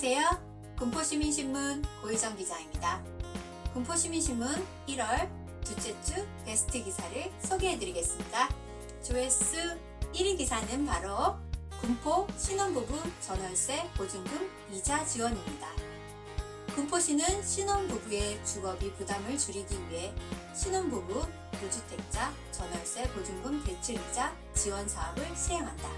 안녕하세요. 군포시민신문 고희정 기자입니다. 군포시민신문 1월 둘째 주 베스트 기사를 소개해드리겠습니다. 조회수 1위 기사는 바로 군포 신혼부부 전월세 보증금 이자 지원입니다. 군포시는 신혼부부의 주거비 부담을 줄이기 위해 신혼부부 무주택자 전월세 보증금 대출이자 지원 사업을 시행한다.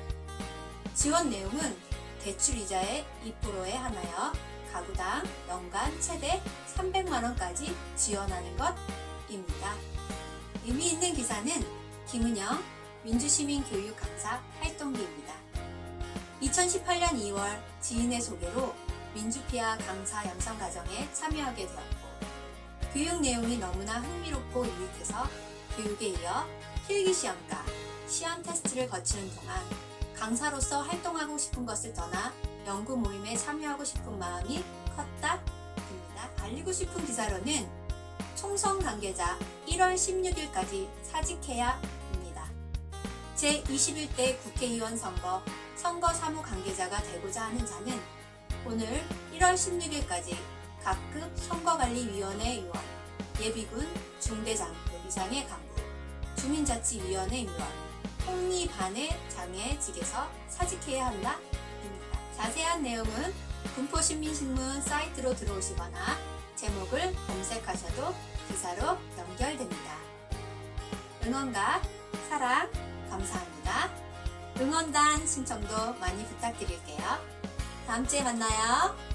지원 내용은 대출 이자의 2%에 한하여 가구당 연간 최대 300만원까지 지원하는 것입니다. 의미 있는 기사는 김은영 민주시민교육 강사 활동기입니다. 2018년 2월 지인의 소개로 민주피아 강사 양성 과정에 참여하게 되었고 교육 내용이 너무나 흥미롭고 유익해서 교육에 이어 필기 시험과 시험 테스트를 거치는 동안 강사로서 활동하고 싶은 것을 떠나 연구 모임에 참여하고 싶은 마음이 컸다 입니다. 알리고 싶은 기사로는 총선 관계자 1월 16일까지 사직해야 합니다. 제21대 국회의원 선거 선거 사무 관계자가 되고자 하는 자는 오늘 1월 16일까지 각급 선거관리위원회 위원, 예비군 중대장교 이상의 간부, 주민자치위원회 위원, 통리반의 장애직에서 사직해야 한다. 입니다. 자세한 내용은 군포신민신문 사이트로 들어오시거나 제목을 검색하셔도 기사로 연결됩니다. 응원과 사랑 감사합니다. 응원단 신청도 많이 부탁드릴게요. 다음 주에 만나요.